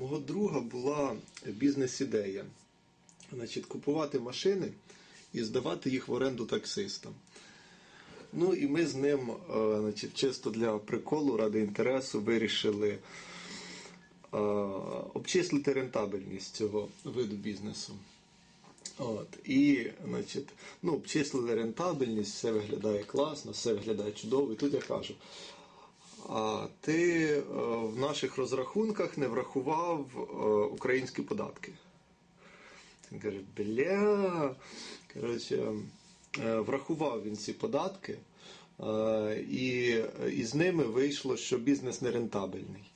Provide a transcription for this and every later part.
мого друга була бізнес-ідея. Значить, купувати машини і здавати їх в оренду таксистам. Ну і ми з ним, е, значить, чисто для приколу, ради інтересу, вирішили е, обчислити рентабельність цього виду бізнесу. От, і, значить, ну, обчислили рентабельність, все виглядає класно, все виглядає чудово. І тут я кажу: ти е, в наших розрахунках не врахував е, українські податки. Він каже, бля. Коротше, е, врахував він ці податки, і, і з ними вийшло, що бізнес нерентабельний.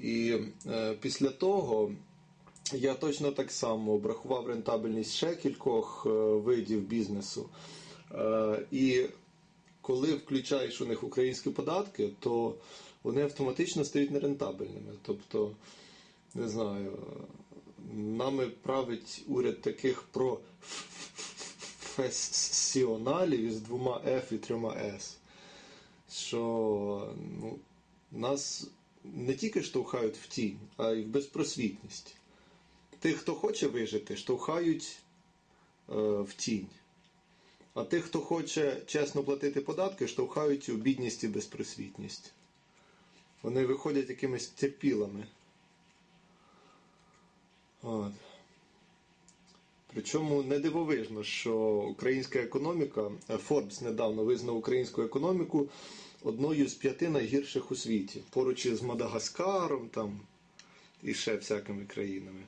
І е, після того я точно так само обрахував рентабельність ще кількох видів бізнесу. І коли включаєш у них українські податки, то вони автоматично стають нерентабельними. Тобто, не знаю, нами править уряд таких про професіоналів із двома F і трьома S, що ну, нас не тільки штовхають в тінь, а й в безпросвітність. Тих, хто хоче вижити, штовхають е, в тінь. А тих, хто хоче чесно платити податки, штовхають у бідність і безпросвітність. Вони виходять якимись терпілами. От. Причому не дивовижно, що українська економіка, е, Forbes недавно визнав українську економіку одною з п'яти найгірших у світі, поруч із Мадагаскаром там, і ще всякими країнами.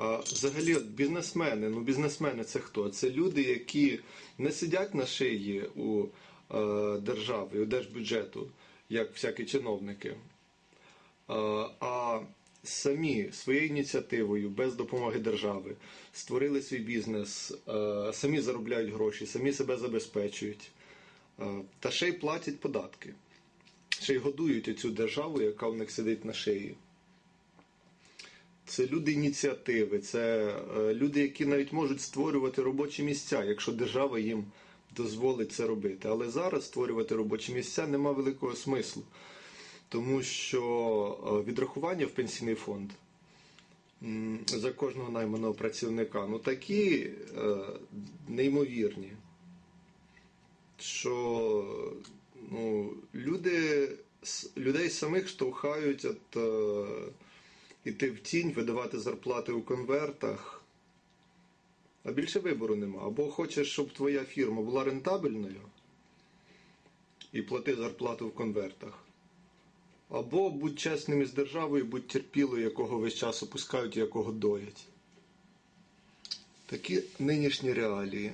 Взагалі, бізнесмени, ну бізнесмени це хто? Це люди, які не сидять на шиї у е, держави, у держбюджету, як всякі чиновники, е, а самі своєю ініціативою, без допомоги держави, створили свій бізнес, е, самі заробляють гроші, самі себе забезпечують, та ще й платять податки, ще й годують оцю державу, яка в них сидить на шиї. Це люди ініціативи, це е, люди, які навіть можуть створювати робочі місця, якщо держава їм дозволить це робити. Але зараз створювати робочі місця нема великого смислу, тому що е, відрахування в пенсійний фонд за кожного найманого працівника ну такі е, неймовірні, що ну, люди, людей самих штовхають от. Іти в тінь, видавати зарплати у конвертах. А більше вибору нема. Або хочеш, щоб твоя фірма була рентабельною і плати зарплату в конвертах. Або будь чесним із державою, будь терпілою, якого весь час опускають і якого доять. Такі нинішні реалії.